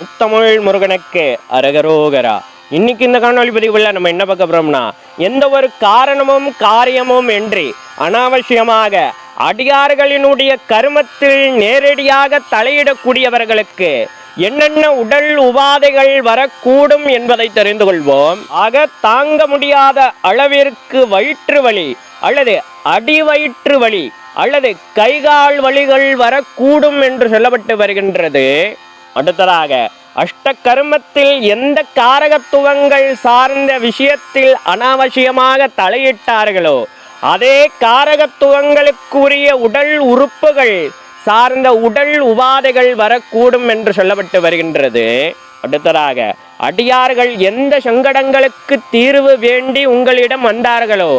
முத்தமிழ் முருகனுக்கு அரகரோகரா. இன்னைக்கு இந்த காணொலி பதிவுல நம்ம என்ன பார்க்க போறோம்னா எந்த ஒரு காரணமும் காரியமும் இன்றி அனாவசியமாக அடியார்களினுடைய கருமத்தில் நேரடியாக தலையிடக்கூடியவர்களுக்கு என்னென்ன உடல் உபாதைகள் வரக்கூடும் என்பதை தெரிந்து கொள்வோம். ஆக தாங்க முடியாத அளவிற்கு வயிற்று வலி அல்லது அடி வயிற்று வலி அல்லது கைகால் வலிகள் வரக்கூடும் என்று சொல்லப்பட்டு வருகின்றது. அடுத்ததாக அஷ்ட கர்மத்தில் எந்த காரகத்துவங்கள் சார்ந்த விஷயத்தில் அனாவசியமாக தலையிட்டார்களோ அதே காரகத்துவங்களுக்குரிய உடல் உறுப்புகள் சார்ந்த உடல் உபாதைகள் வரக்கூடும் என்று சொல்லப்பட்டு வருகின்றது. அடுத்ததாக அடியார்கள் எந்த சங்கடங்களுக்கு தீர்வு வேண்டி உங்களிடம் வந்தார்களோ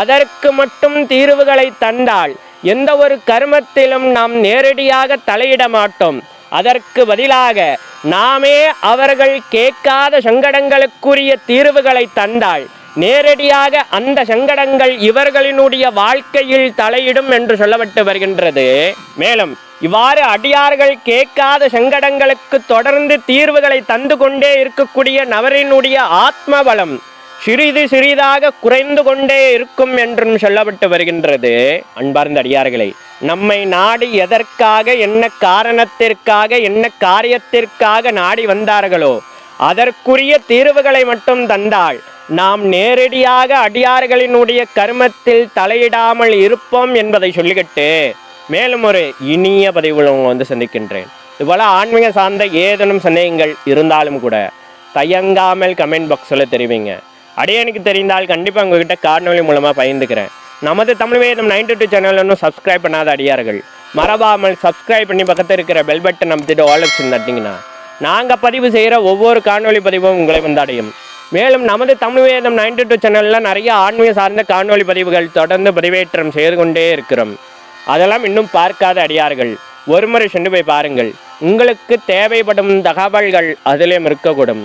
அதற்கு மட்டும் தீர்வுகளை தந்தால் எந்த ஒரு கர்மத்திலும் நாம் நேரடியாக தலையிட மாட்டோம். அதற்கு பதிலாக நாமே அவர்கள் கேட்காத சங்கடங்களுக்குரிய தீர்வுகளை தந்தால் நேரடியாக அந்த சங்கடங்கள் இவர்களினுடைய வாழ்க்கையில் தலையிடும் என்று சொல்லப்பட்டு வருகின்றது. மேலும் இவ்வாறு அடியார்கள் கேட்காத சங்கடங்களுக்கு தொடர்ந்து தீர்வுகளை தந்து கொண்டே இருக்கக்கூடிய நபரினுடைய ஆத்ம பலம் சிறிது சிறிதாக குறைந்து கொண்டே இருக்கும் என்றும் சொல்லப்பட்டு வருகின்றது. அன்பார்ந்த அடியார்களை நம்மை நாடி எதற்காக என்ன காரணத்திற்காக என்ன காரியத்திற்காக நாடி வந்தார்களோ அதற்குரிய தீர்வுகளை மட்டும் தந்தால் நாம் நேரடியாக அடியார்களினுடைய கர்மத்தில் தலையிடாமல் இருப்போம் என்பதை சொல்லிக்கிட்டு மேலும் ஒரு இனிய பதிவில் உங்களை வந்து சந்திக்கின்றேன். இதுபோல் ஆன்மீக சார்ந்த ஏதேனும் சந்தேகங்கள் இருந்தாலும் கூட தயங்காமல் கமெண்ட் பாக்ஸில் தெரிவிங்க. அடியனுக்கு தெரிந்தால் கண்டிப்பாக உங்ககிட்ட காணொலி மூலமாக பகிர்ந்துக்கிறேன் நமது தமிழ் வேதம் நைன்டி டூ சேனல் இன்னும் சப்ஸ்கிரைப் பண்ணாத அடியார்கள். மறவாமல் சப்ஸ்கிரைப் பண்ணி பக்கத்தில் இருக்கிற பெல் பட்டன் அமைத்துட்டு ஆல் ஆப்ஷன் தட்டிங்கன்னா நாங்கள் பதிவு செய்கிற ஒவ்வொரு காணொலி பதிவும் உங்களை வந்து அடையும் மேலும் நமது தமிழ் வேதம் நைன்டி டூ சேனலில் நிறைய ஆன்மீக சார்ந்த காணொலி பதிவுகள் தொடர்ந்து பதிவேற்றம் செய்து கொண்டே இருக்கிறோம். அதெல்லாம் இன்னும் பார்க்காத அடியார்கள். ஒருமுறை சென்று போய் பாருங்கள். உங்களுக்கு தேவைப்படும் தகவல்கள் அதிலும் இருக்கக்கூடும்.